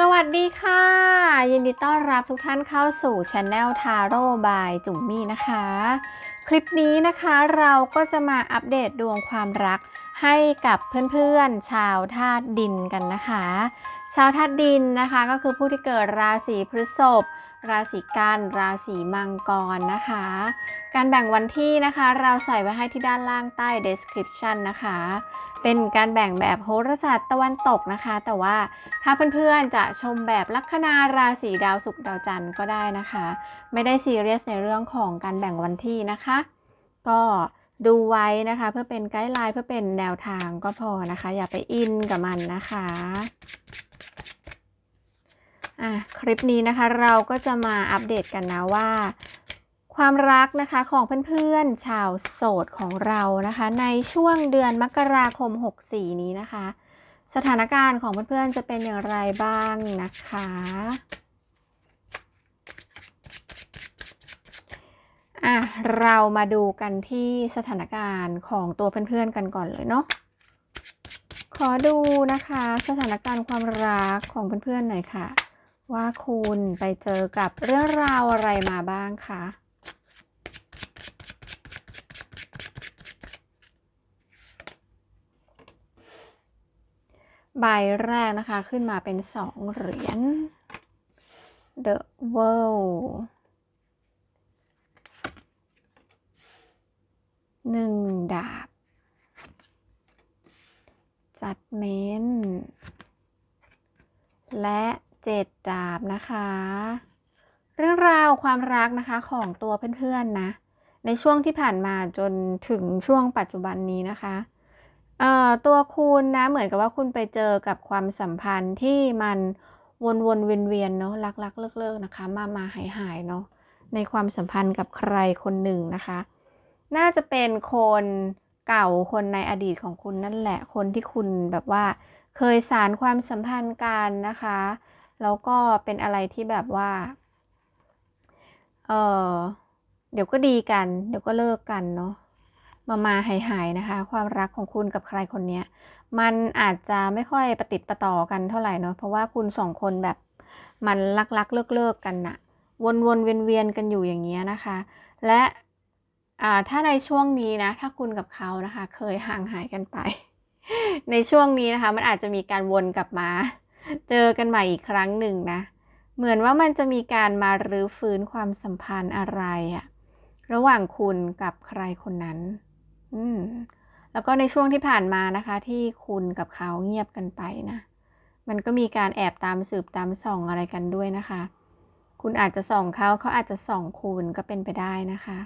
สวัสดีค่ะ ยินดีต้อนรับทุกท่านเข้าสู่ช anel ทาโร่บายจุ๋มมี่นะคะ คลิปนี้นะคะเราก็จะมาอัปเดตดวงความรักให้กับเพื่อนๆ ชาวธาตุดินกันนะคะ ชาวธาตุดินนะคะก็คือผู้ที่เกิดราศีพฤษภ ราศีกัน ราศีมังกรนะคะ การแบ่งวันที่นะคะ เราใส่ไว้ให้ที่ด้านล่างใต้ description นะคะ เป็นการแบ่งแบบโหราศาสตร์ตะวันตกนะคะ แต่ว่าถ้าเพื่อนๆจะชมแบบลัคนาราศีดาวศุกร์ดาวจันทร์ก็ได้นะคะ ไม่ได้ซีเรียสในเรื่องของการแบ่งวันที่นะคะ ก็ดูไว้นะคะ เพื่อเป็นไกด์ไลน์เพื่อเป็นแนวทางก็พอนะคะ อย่าไปอินกับมันนะคะ อะคลิปนี้นะคะเราก็จะมาอัปเดตกันนะว่า ความรักนะคะของเพื่อนๆชาวโสดของเรานะคะ ในช่วงเดือนมกราคม 64 นี้นะคะ สถานการณ์ของเพื่อนๆจะเป็นอย่างไรบ้างนะคะอะเรามาดูกันที่สถานการณ์ของตัวเพื่อนๆกันก่อนเลยเนาะขอดูนะคะ สถานการณ์ความรักของเพื่อนๆหน่อยค่ะ ว่าคุณไปเจอกับเรื่องราวอะไรมาบ้างคะใบแรกนะคะขึ้นมาเป็นสองเหรียญ The World หนึ่งดาบ Judgment และ เจ็ดดาบนะคะ เรื่องราวความรักนะคะของตัวเพื่อนๆนะ ในช่วงที่ผ่านมาจนถึงช่วงปัจจุบันนี้นะคะเอ่อตัวคุณนะเหมือนกับว่าคุณไปเจอกับความสัมพันธ์ที่มันวนวนเวียนเวียนๆเนาะรักรักเลิกเลิกๆนะคะ มามาหายหายๆเนาะในความสัมพันธ์กับใครคนหนึ่งนะคะ น่าจะเป็นคนเก่าคนในอดีตของคุณนั่นแหละคนที่คุณแบบว่า เคยสารความสัมพันธ์กันนะคะ แล้วก็เป็นอะไรที่แบบว่า เออเดี๋ยวก็ดีกัน เดี๋ยวก็เลิกกันเนาะมามาหายหายๆนะคะ ความรักของคุณกับใครคนเนี้ย มันอาจจะไม่ค่อยประติดประต่อกันเท่าไหร่เนาะเพราะว่าคุณสองคนแบบมันรักรักเลิกเลิกๆกันน่ะวนวนเวียนเวียนๆกันอยู่อย่างเงี้ยนะคะ และอ่าถ้าในช่วงนี้นะ ถ้าคุณกับเขานะคะ เคยห่างหายกันไป ในช่วงนี้นะคะ มันอาจจะมีการวนกลับมา เจอกันใหม่อีกครั้งหนึ่งนะ เหมือนว่ามันจะมีการมารื้อฟื้นความสัมพันธ์อะไรอะระหว่างคุณกับใครคนนั้น อืม แล้วก็ในช่วงที่ผ่านมานะคะ ที่คุณกับเขาเงียบกันไปนะ มันก็มีการแอบตามสืบตามส่องอะไรกันด้วยนะคะ คุณอาจจะส่องเขาเขาอาจจะส่องคุณก็เป็นไปได้นะคะ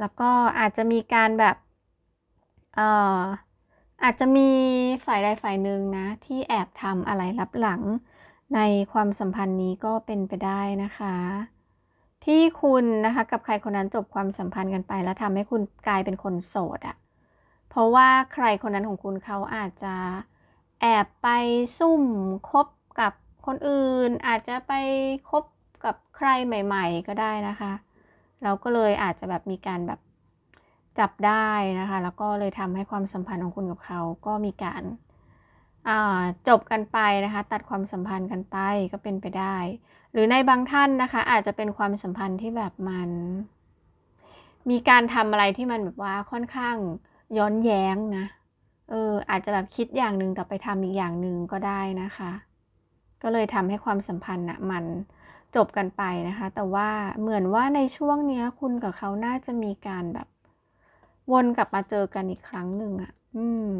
แล้วก็อาจจะมีการแบบ เอ่อ อาจจะมีฝ่ายใดฝ่ายหนึ่งนะ ที่แอบทำอะไรลับหลัง ในความสัมพันธ์นี้ก็เป็นไปได้นะคะ ที่คุณนะคะกับใครคนนั้นจบความสัมพันธ์กันไป แล้วทำให้คุณกลายเป็นคนโสดอะเพราะว่าใครคนนั้นของคุณเขาอาจจะแอบไปซุ่มคบกับคนอื่น อาจจะไปคบกับใครใหม่ ๆ ก็ได้นะคะ เราก็เลยอาจจะแบบมีการแบบ จับได้นะคะ แล้วก็เลยทำให้ความสัมพันธ์ของคุณกับเขาก็มีการจบกันไปนะคะ ตัดความสัมพันธ์กันไปก็เป็นไปได้ หรือในบางท่านนะคะ อาจจะเป็นความสัมพันธ์ที่แบบมัน มีการทำอะไรที่มันแบบว่าค่อนข้างย้อนแย้งนะเอออาจจะแบบคิดอย่างหนึ่งแต่ไปทำอีกอย่างหนึ่งก็ได้นะคะ ก็เลยทำให้ความสัมพันธ์นะมันจบกันไปนะคะ แต่ว่าเหมือนว่าในช่วงเนี้ยคุณกับเขาน่าจะมีการแบบ วนกลับมาเจอกันอีกครั้งหนึ่งอะ่ะ อืม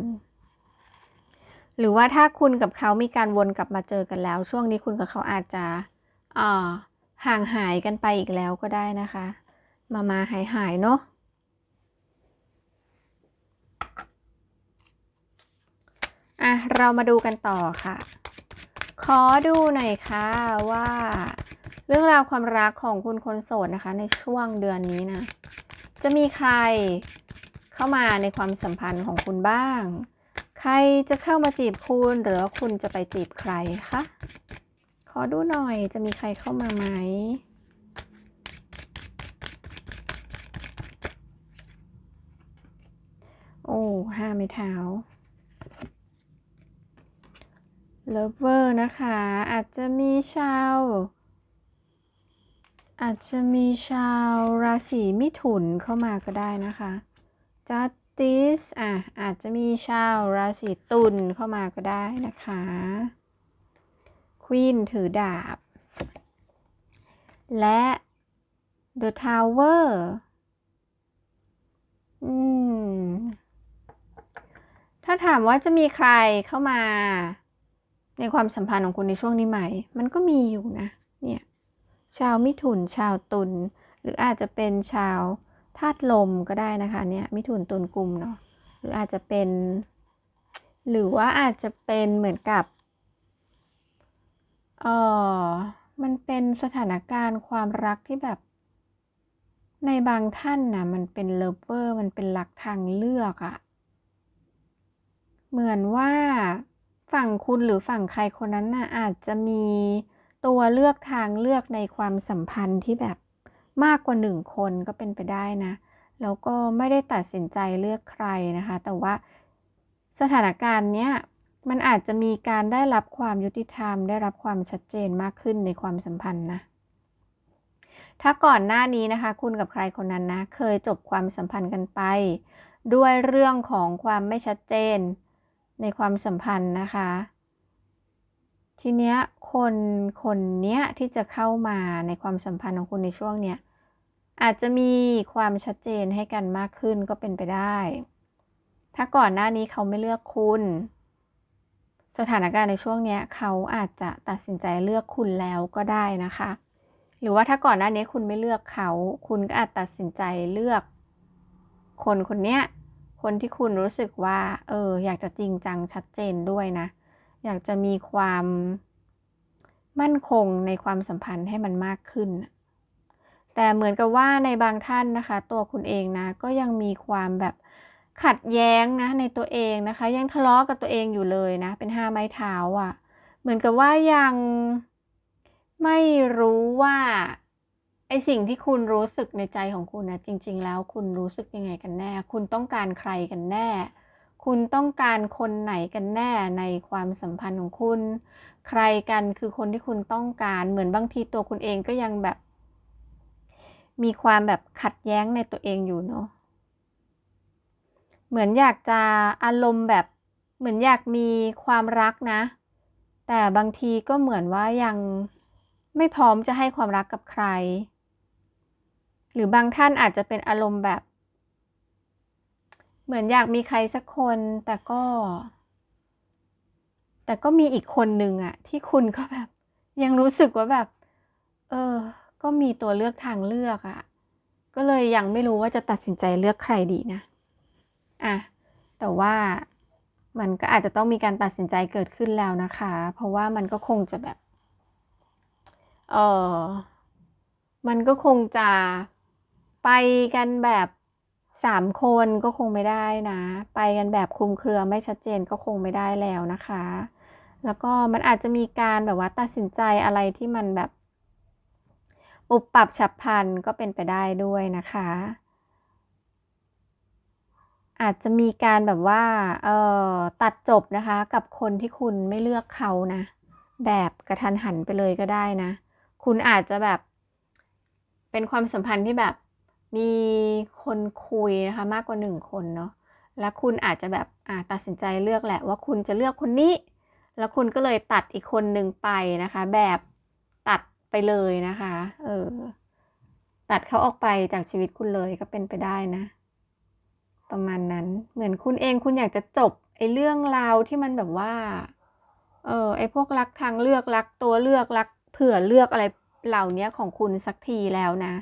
หรือว่าถ้าคุณกับเขามีการวนกลับมาเจอกันแล้ว ช่วงนี้คุณกับเขาอาจจะอ่าห่างหายกันไปอีกแล้วก็ได้นะคะ มามาหายหายเนาะอะ เรามาดูกันต่อค่ะ ขอดูหน่อยค่ะว่า เรื่องราวความรักของคุณคนโสดนะคะ ในช่วงเดือนนี้นะ จะมีใครเข้ามาในความสัมพันธ์ของคุณบ้าง ใครจะเข้ามาจีบคุณหรือว่าคุณจะไปจีบใครคะ ขอดูหน่อยจะมีใครเข้ามาไหม โอ้ห้าไม้เท้า lover นะคะ อาจจะมีชาว อาจจะมีชาวราศีมิถุนเข้ามาก็ได้นะคะ justice อะอาจจะมีชาวราศีตุลเข้ามาก็ได้นะคะ queen ถือดาบ และ the tower อืม ถ้าถามว่าจะมีใครเข้ามา ในความสัมพันธ์ของคุณในช่วงนี้ไหม มันก็มีอยู่นะ เนี่ย ชาวมิถุนชาวตุลหรืออาจจะเป็นชาวธาตุลมก็ได้นะคะเนี่ยมิถุนตุลกลุ่มเนาะหรืออาจจะเป็น หรือว่าอาจจะเป็นเหมือนกับเออมันเป็นสถานการณ์ความรักที่แบบ ในบางท่านนะมันเป็นเลิฟเวอร์มันเป็นรักทางเลือกอะเหมือนว่าฝั่งคุณหรือฝั่งใครคนนั้นน่ะอาจจะมี ตัวเลือกทางเลือกในความสัมพันธ์ที่แบบมากกว่าหนึ่งคนก็เป็นไปได้นะ แล้วก็ไม่ได้ตัดสินใจเลือกใครนะคะ แต่ว่าสถานการณ์เนี้ยมันอาจจะมีการได้รับความยุติธรรม ได้รับความชัดเจนมากขึ้นในความสัมพันธ์นะ ถ้าก่อนหน้านี้นะคะ คุณกับใครคนนั้นนะ เคยจบความสัมพันธ์กันไป ด้วยเรื่องของความไม่ชัดเจนในความสัมพันธ์นะคะ ทีเนี้ยคนคนเนี้ยที่จะเข้ามาในความสัมพันธ์ของคุณในช่วงเนี้ยอาจจะมีความชัดเจนให้กันมากขึ้นก็เป็นไปได้ ถ้าก่อนหน้านี้เขาไม่เลือกคุณ สถานการณ์ในช่วงเนี้ยเขาอาจจะตัดสินใจเลือกคุณแล้วก็ได้นะคะ หรือว่าถ้าก่อนหน้านี้คุณไม่เลือกเขา คุณก็อาจตัดสินใจเลือก คนคนเนี้ยคนที่คุณรู้สึกว่า เออ อยากจะจริงจังชัดเจนด้วยนะ อยากจะมีความมั่นคงในความสัมพันธ์ให้มันมากขึ้น แต่เหมือนกับว่าในบางท่านนะคะ ตัวคุณเองนะก็ยังมีความแบบขัดแย้งนะในตัวเองนะคะ ยังทะเลาะกับตัวเองอยู่เลยนะ เป็นห้าไม้เท้าอะ่ะ เหมือนกับว่ายังไม่รู้ว่าไอสิ่งที่คุณรู้สึกในใจของคุณนะจริง ๆ แล้วคุณรู้สึกยังไงกันแน่ คุณต้องการใครกันแน่ คุณต้องการคนไหนกันแน่ในความสัมพันธ์ของคุณ ใครกันคือคนที่คุณต้องการ เหมือนบางทีตัวคุณเองก็ยังแบบ มีความแบบขัดแย้งในตัวเองอยู่เนาะ เหมือนอยากจะอารมณ์แบบเหมือนอยากมีความรักนะ แต่บางทีก็เหมือนว่ายังไม่พร้อมจะให้ความรักกับใคร หรือบางท่านอาจจะเป็นอารมณ์แบบ เหมือนอยากมีใครสักคนแต่ก็ แต่ก็มีอีกคนหนึ่งอะที่คุณก็แบบ ยังรู้สึกว่าแบบ เออ ก็มีตัวเลือกทางเลือกอะก็เลยยังไม่รู้ว่าจะตัดสินใจเลือกใครดีนะอะแต่ว่ามันก็อาจจะต้องมีการตัดสินใจเกิดขึ้นแล้วนะคะ เพราะว่ามันก็คงจะแบบ เออมันก็คงจะไปกันแบบ สามคนก็คงไม่ได้นะ ไปกันแบบคลุมเครือไม่ชัดเจนก็คงไม่ได้แล้วนะคะ แล้วก็มันอาจจะมีการแบบว่าตัดสินใจอะไรที่มันแบบปุบปรับฉับพลันก็เป็นไปได้ด้วยนะคะ อาจจะมีการแบบว่าเอ่อตัดจบนะคะ กับคนที่คุณไม่เลือกเขานะ แบบกระทันหันไปเลยก็ได้นะ คุณอาจจะแบบ เป็นความสัมพันธ์ที่แบบ มีคนคุยนะคะมากกว่าหนึ่งคนเนาะแล้วคุณอาจจะแบบอ่าตัดสินใจเลือกแหละว่าคุณจะเลือกคนนี้ แล้วคุณก็เลยตัดอีกคนหนึ่งไปนะคะ แบบตัดไปเลยนะคะเออตัดเขาออกไปจากชีวิตคุณเลยก็เป็นไปได้นะ ประมาณนั้นเหมือนคุณเองคุณอยากจะจบไอ้เรื่องราวที่มันแบบว่าเออไอ้พวกรักทางเลือกรักตัวเลือกรักเผื่อเลือกอะไรเหล่านี้ของคุณสักทีแล้วนะ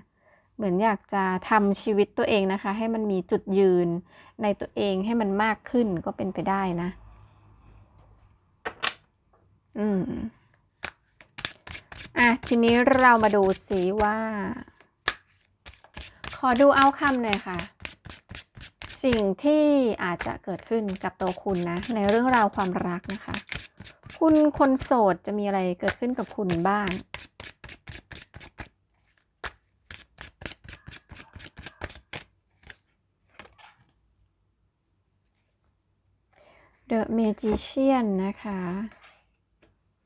เหมือนอยากจะทำชีวิตตัวเองนะคะ ให้มันมีจุดยืนในตัวเองให้มันมากขึ้นก็เป็นไปได้นะ อืม อะ ทีนี้เรามาดูสิว่า ขอดูเอาคำหน่อยค่ะ สิ่งที่อาจจะเกิดขึ้นกับตัวคุณนะ ในเรื่องราวความรักนะคะ คุณคนโสดจะมีอะไรเกิดขึ้นกับคุณบ้าง The Magician นะคะ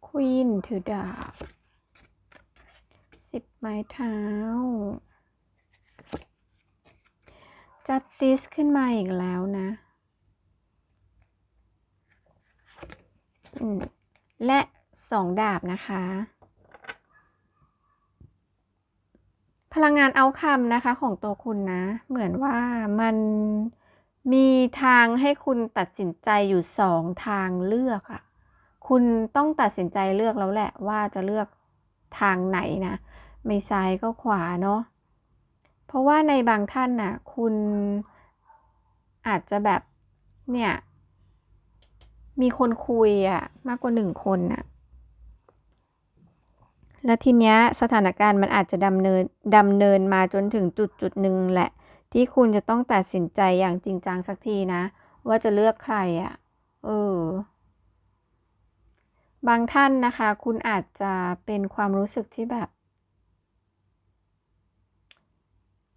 ควีนถือดาบสิบไม้เท้าจัดติสขึ้นมาอีกแล้วนะและสองดาบนะคะ พลังงานเอาคำนะคะของตัวคุณนะ เหมือนว่ามัน มีทางให้คุณตัดสินใจอยู่สองทางเลือกอะคุณต้องตัดสินใจเลือกแล้วแหละว่าจะเลือกทางไหนนะ ไม่ซ้ายก็ขวาเนาะ เพราะว่าในบางท่านน่ะ คุณอาจจะแบบเนี่ย มีคนคุยอะมากกว่าหนึ่งคนน่ะและทีเนี้ยสถานการณ์มันอาจจะดำเนินดำเนินมาจนถึงจุดจุดหนึ่งแหละ ที่คุณจะต้องตัดสินใจอย่างจริงจังสักทีนะ ว่าจะเลือกใครอะ่ะเออบางท่านนะคะ คุณอาจจะเป็นความรู้สึกที่แบบ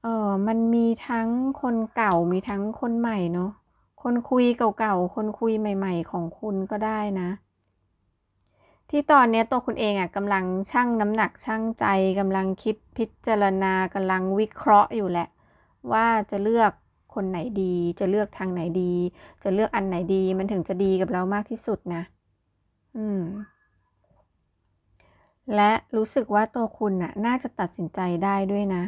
เออมันมีทั้งคนเก่ามีทั้งคนใหม่เนาะคนคุยเก่าๆ คนคุยใหม่ ๆ ของคุณก็ได้นะ ที่ตอนนี้ตัวคุณเองอะกำลังชั่งน้ำหนักชั่งใจกำลังคิดพิจารณากำลังวิเคราะห์อยู่แหละ ว่าจะเลือกคนไหนดี จะเลือกทางไหนดี จะเลือกอันไหนดี มันถึงจะดีกับเรามากที่สุดนะ อืม และรู้สึกว่าตัวคุณน่ะ น่าจะตัดสินใจได้ด้วยนะ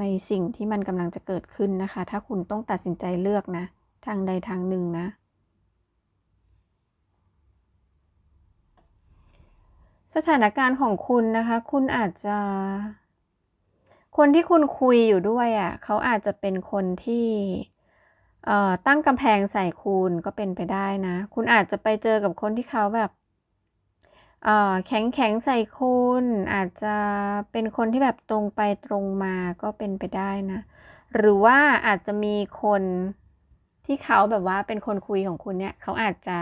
ในสิ่งที่มันกำลังจะเกิดขึ้นนะคะ ถ้าคุณต้องตัดสินใจเลือกนะ ทางใดทางหนึ่งนะสถานการณ์ของคุณนะคะ คุณอาจจะ คนที่คุณคุยอยู่ด้วยอะ่ะเขาอาจจะเป็นคนที่ตั้งกำแพงใส่คุณก็เป็นไปได้นะ คุณอาจจะไปเจอกับคนที่เขาแบบแข็งแข็งใส่คุณ อาจจะเป็นคนที่แบบตรงไปตรงมาก็เป็นไปได้นะ หรือว่าอาจจะมีคนที่เขาแบบว่าเป็นคนคุยของคุณเนี่ยเขาอาจจะ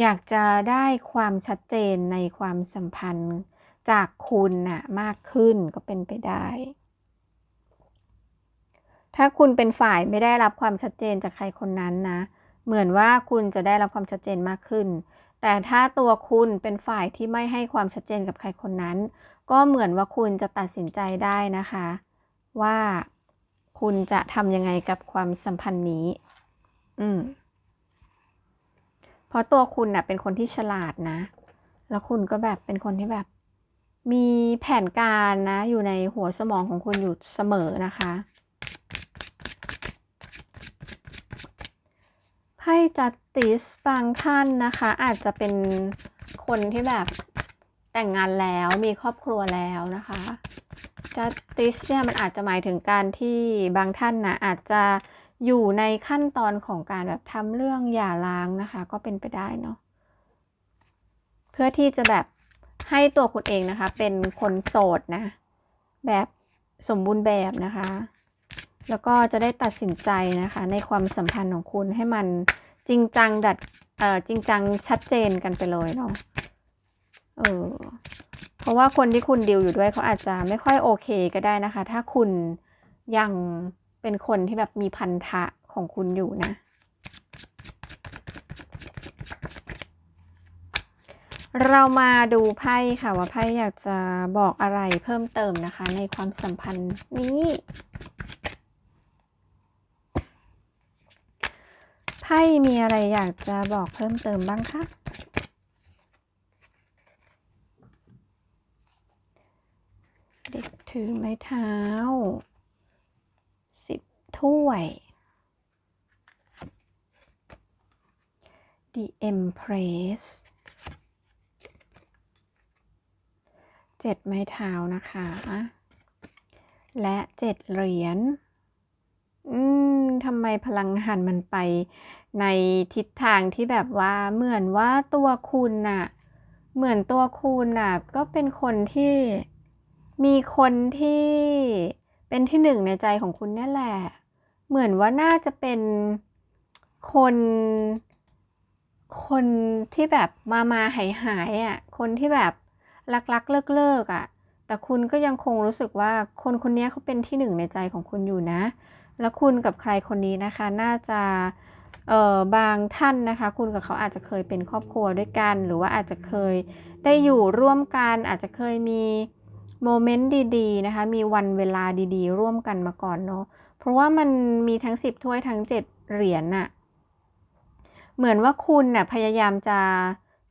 อยากจะได้ความชัดเจนในความสัมพันธ์ จากคุณน่ะมากขึ้นก็เป็นไปได้ ถ้าคุณเป็นฝ่ายไม่ได้รับความชัดเจนจากใครคนนั้นนะ เหมือนว่าคุณจะได้รับความชัดเจนมากขึ้น แต่ถ้าตัวคุณเป็นฝ่ายที่ไม่ให้ความชัดเจนกับใครคนนั้น ก็เหมือนว่าคุณจะตัดสินใจได้นะคะ ว่าคุณจะทำยังไงกับความสัมพันธ์นี้ อืมเพราะตัวคุณน่ะเป็นคนที่ฉลาดนะ แล้วคุณก็แบบเป็นคนที่แบบ มีแผนการนะอยู่ในหัวสมองของคุณอยู่เสมอนะคะไพ่จัตติสบางท่านนะคะ อาจจะเป็นคนที่แบบแต่งงานแล้วมีครอบครัวแล้วนะคะจัตติสเนี่ยมันอาจจะหมายถึงการที่บางท่านนะอาจจะอยู่ในขั้นตอนของการแบบทำเรื่องหย่าร้างนะคะ ก็เป็นไปได้เนาะเพื่อที่จะแบบ ให้ตัวคุณเองนะคะ เป็นคนโสดนะ แบบสมบูรณ์แบบนะคะ แล้วก็จะได้ตัดสินใจนะคะ ในความสัมพันธ์ของคุณให้มันจริงจังดัดเอ่อจริงจังชัดเจนกันไปเลยเนาะเออเพราะว่าคนที่คุณดิวอยู่ด้วยเขาอาจจะไม่ค่อยโอเคก็ได้นะคะ ถ้าคุณยังเป็นคนที่แบบมีพันธะของคุณอยู่นะ เรามาดูไพ่ค่ะว่าไพ่อยากจะบอกอะไรเพิ่มเติมนะคะ ในความสัมพันธ์นี้ไพ่มีอะไรอยากจะบอกเพิ่มเติมบ้างคะเด็กถือไม้เท้าสิบถ้วย The Empress เจ็ดไม้เท้านะคะ และเจ็ดเหรียญ อืมทำไมพลังงานมันไปในทิศทางที่แบบว่าเหมือนว่าตัวคุณน่ะ เหมือนตัวคุณน่ะ ก็เป็นคนที่มีคนที่เป็นที่หนึ่งในใจของคุณนี่แหละ เหมือนว่าน่าจะเป็นคน คนที่แบบมามาหายหายอะ คนที่แบบ รักรักเลิกเลิกๆอะ แต่คุณก็ยังคงรู้สึกว่าคนคนนี้เขาเป็นที่หนึ่งในใจของคุณอยู่นะ แล้วคุณกับใครคนนี้นะคะ น่าจะเอ่อบางท่านนะคะ คุณกับเขาอาจจะเคยเป็นครอบครัวด้วยกัน หรือว่าอาจจะเคยได้อยู่ร่วมกัน อาจจะเคยมีโมเมนต์ดีๆนะคะ มีวันเวลาดีๆ ร่วมกันมาก่อนเนาะ เพราะว่ามันมีทั้ง 10 ถ้วยทั้ง 7 เหรียญน่ะ เหมือนว่าคุณน่ะพยายามจะ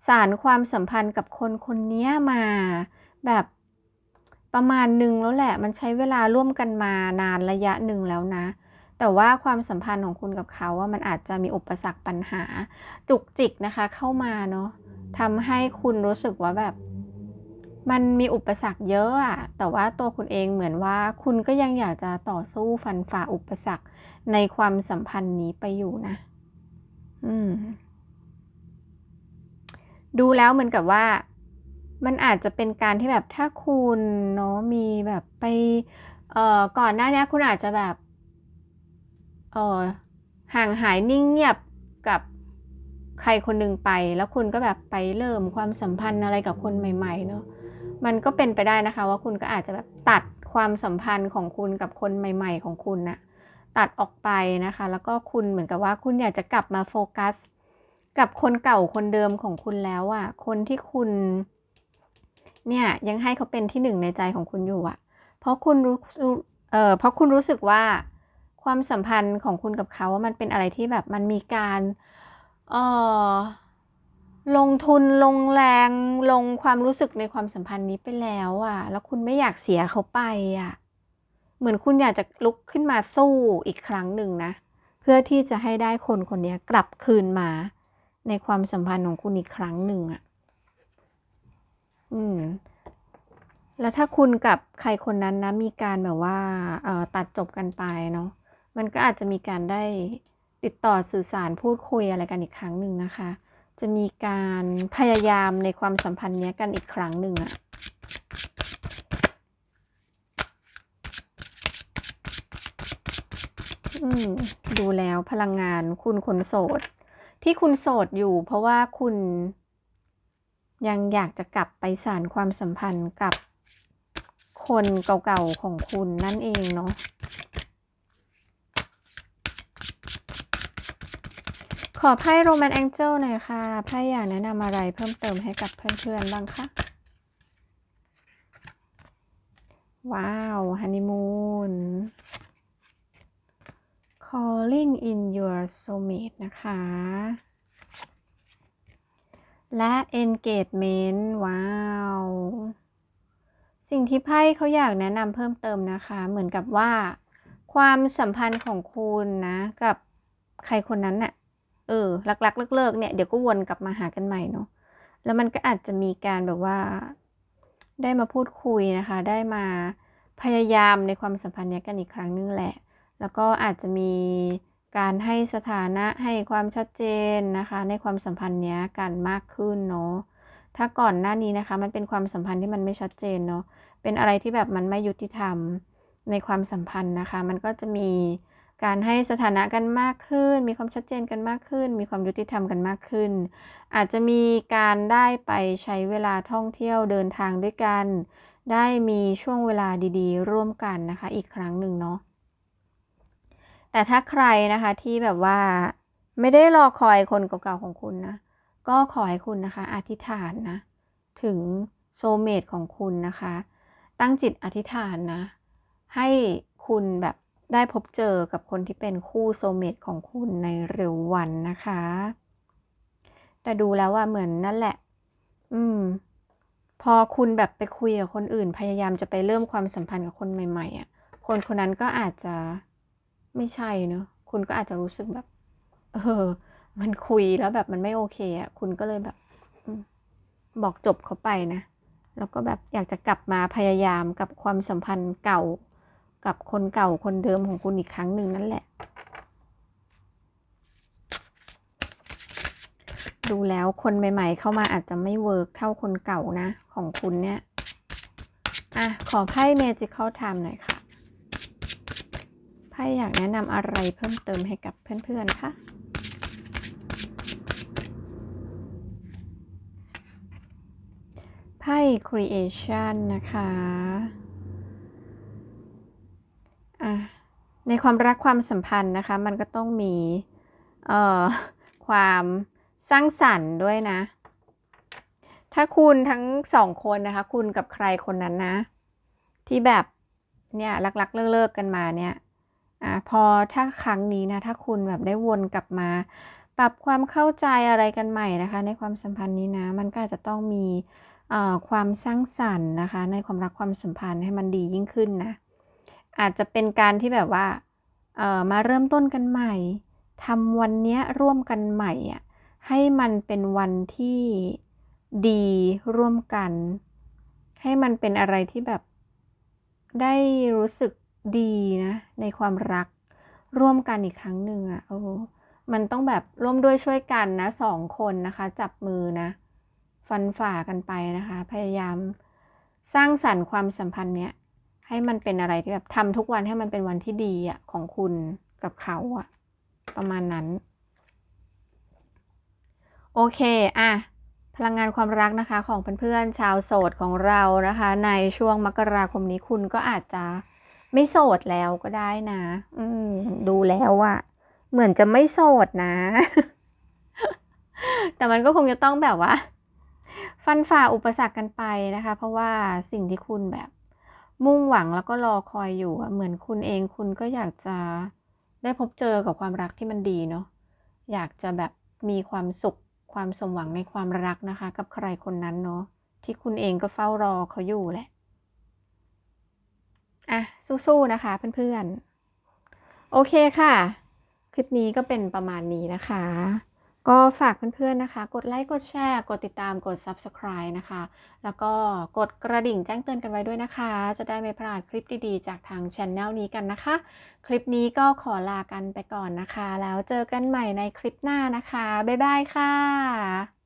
สารความสัมพันธ์กับคนคนนี้มา แบบประมาณหนึ่งแล้วแหละ มันใช้เวลาร่วมกันมานานระยะหนึ่งแล้วนะ แต่ว่าความสัมพันธ์ของคุณกับเขาว่ามันอาจจะมีอุปสรรคปัญหา จุกจิกนะคะเข้ามาเนาะทำให้คุณรู้สึกว่าแบบ มันมีอุปสรรคเยอะอะแต่ว่าตัวคุณเองเหมือนว่า คุณก็ยังอยากจะต่อสู้ฟันฝ่าอุปสรรคในความสัมพันธ์นี้ไปอยู่นะ อืม ดูแล้วเหมือนกับว่า มันอาจจะเป็นการที่แบบถ้าคุณเนาะมีแบบไป เอ่อก่อนหน้านี้คุณอาจจะแบบเอ่อห่างหายนิ่งเงียบกับใครคนหนึ่งไป แล้วคุณก็แบบไปเริ่มความสัมพันธ์อะไรกับคนใหม่ๆเนาะมันก็เป็นไปได้นะคะ ว่าคุณก็อาจจะแบบตัดความสัมพันธ์ของคุณกับคนใหม่ ๆ ของคุณน่ะตัดออกไปนะคะ แล้วก็คุณเหมือนกับว่าคุณอยากจะกลับมาโฟกัส กับคนเก่าคนเดิมของคุณแล้วอะคนที่คุณ เนี่ยยังให้เขาเป็นที่หนึ่งในใจของคุณอยู่อะเพราะคุณรู้เออเพราะคุณรู้สึกว่าความสัมพันธ์ของคุณกับเขาว่ามันเป็นอะไรที่แบบมันมีการเออลงทุนลงแรงลงความรู้สึกในความสัมพันธ์นี้ไปแล้วอะแล้วคุณไม่อยากเสียเขาไปอะเหมือนคุณอยากจะลุกขึ้นมาสู้อีกครั้งหนึ่งนะ เพื่อที่จะให้ได้คนคนนี้กลับคืนมา ในความสัมพันธ์ของคุณอีกครั้งหนึ่งอะอืม แล้วถ้าคุณกับใครคนนั้นนะ มีการแบบว่าเอ่อตัดจบกันไปเนาะ มันก็อาจจะมีการได้ติดต่อสื่อสารพูดคุยอะไรกันอีกครั้งหนึ่งนะคะ จะมีการพยายามในความสัมพันธ์นี้กันอีกครั้งหนึ่งอะอืมดูแล้วพลังงานคุณคนโสด ที่คุณโสดอยู่ เพราะว่าคุณยังอยากจะกลับไปสานความสัมพันธ์กับคนเก่าๆของคุณนั่นเองเนาะขอไพ่โรแมนแองเจิลหน่อยค่ะ ไพ่อยากแนะนำอะไรเพิ่มเติมให้กับเพื่อนๆบ้างคะ ว้าว ฮันนีมูน calling in your soulmate นะคะ และ engagement ว้าว สิ่งที่ไพ่เขาอยากแนะนำเพิ่มเติมนะคะ เหมือนกับว่า ความสัมพันธ์ของคุณนะ กับใครคนนั้นน่ะ เออรักๆ เลิกๆเนี่ย เดี๋ยวก็วนกลับมาหากันใหม่เนาะ แล้วมันก็อาจจะมีการแบบว่า ได้มาพูดคุยนะคะ ได้มาพยายามในความสัมพันธ์นี้กันอีกครั้งนึงแหละ แล้วก็อาจจะมีการให้สถานะให้ความชัดเจนนะคะ ในความสัมพันธ์เนี้ยกันมากขึ้นเนาะถ้าก่อนหน้านี้นะคะมันเป็นความสัมพันธ์ที่มันไม่ชัดเจนเนาะเป็นอะไรที่แบบมันไม่ยุติธรรมในความสัมพันธ์นะคะ มันก็จะมีการให้สถานะกันมากขึ้น มีความชัดเจนกันมากขึ้น มีความยุติธรรมกันมากขึ้น อาจจะมีการได้ไปใช้เวลาท่องเที่ยวเดินทางด้วยกัน ได้มีช่วงเวลาดีๆ ร่วมกันนะคะ อีกครั้งหนึ่งเนาะ แต่ถ้าใครนะคะที่แบบว่าไม่ได้รอคอยคนเก่าๆของคุณนะ ก็ขอให้คุณนะคะ อธิษฐานนะ ถึงโซเมตของคุณนะคะ ตั้งจิตอธิษฐานนะ ให้คุณแบบได้พบเจอกับคนที่เป็นคู่โซเมตของคุณในเร็ววันนะคะ แต่ดูแล้วว่าเหมือนนั่นแหละ อืม พอคุณแบบไปคุยกับคนอื่น พยายามจะไปเริ่มความสัมพันธ์กับคนใหม่ ๆอะ คนคนนั้นก็อาจจะ ไม่ใช่เนอะคุณก็อาจจะรู้สึกแบบ เออ มันคุยแล้วแบบมันไม่โอเคอะ คุณก็เลยแบบบอกจบเขาไปนะ แล้วก็แบบอยากจะกลับมาพยายามกับความสัมพันธ์เก่า กับคนเก่าคนเดิมของคุณอีกครั้งหนึ่งนั่นแหละ ดูแล้วคนใหม่ ๆ เข้ามาอาจจะไม่เวิร์กเท่าคนเก่านะ ของคุณเนี่ย อะ ขอไพ่ Magical Time หน่อยค่ะ ไพ่อยากแนะนำอะไรเพิ่มเติมให้กับเพื่อนๆคะไพ่ Creation นะคะอะในความรักความสัมพันธ์นะคะ มันก็ต้องมีเอ่อความสร้างสรรค์ด้วยนะ ถ้าคุณทั้งสองคนนะคะ คุณกับใครคนนั้นนะ ที่แบบเนี่ยรักๆเลิกๆกันมาเนี่ย อะพอถ้าครั้งนี้นะถ้าคุณแบบได้วนกลับมา ปรับความเข้าใจอะไรกันใหม่นะคะ ในความสัมพันธ์นี้นะมันก็อาจจะต้องมีความสร้างสรรค์นะคะ ในความรักความสัมพันธ์ให้มันดียิ่งขึ้นนะอาจจะเป็นการที่แบบว่ามาเริ่มต้นกันใหม่ทำวันนี้ร่วมกันใหม่อะให้มันเป็นวันที่ดีร่วมกัน ให้มันเป็นอะไรที่แบบได้รู้สึก ดีนะ ในความรักร่วมกันอีกครั้งหนึ่งอะ่ะโอ้มันต้องแบบร่วมด้วยช่วยกันนะสองคนนะคะ จับมือนะ ฟันฝ่ากันไปนะคะ พยายามสร้างสรรค์ความสัมพันธ์เนี้ยให้มันเป็นอะไรที่แบบทำทุกวันให้มันเป็นวันที่ดีอะของคุณกับเขาอะ ประมาณนั้น โอเคอะพลังงานความรักนะคะของเพื่อนๆชาวโสดของเรานะคะ ในช่วงมกราคมนี้คุณก็อาจจะ ไม่โสดแล้วก็ได้นะ อืมดูแล้วอะเหมือนจะไม่โสดนะ แต่มันก็คงจะต้องแบบว่า ฟันฝ่าอุปสรรคกันไปนะคะ เพราะว่าสิ่งที่คุณแบบ มุ่งหวังแล้วก็รอคอยอยู่เหมือนคุณเองคุณก็อยากจะได้พบเจอกับความรักที่มันดีเนาะอยากจะแบบมีความสุขความสมหวังในความรักนะคะ กับใครคนนั้นเนาะที่คุณเองก็เฝ้ารอเขาอยู่แหละ อะ สู้ๆนะคะเพื่อนๆ โอเคค่ะ คลิปนี้ก็เป็นประมาณนี้นะคะ ก็ฝากเพื่อนๆนะคะ กดไลค์ กดแชร์ กดติดตาม กด Subscribe นะคะ แล้วก็กดกระดิ่งแจ้งเตือนกันไว้ด้วยนะคะ จะได้ไม่พลาดคลิปดีๆ จากทางช anel นี้กันนะคะ คลิปนี้ก็ขอลากันไปก่อนนะคะ แล้วเจอกันใหม่ในคลิปหน้านะคะ บ๊ายบายค่ะ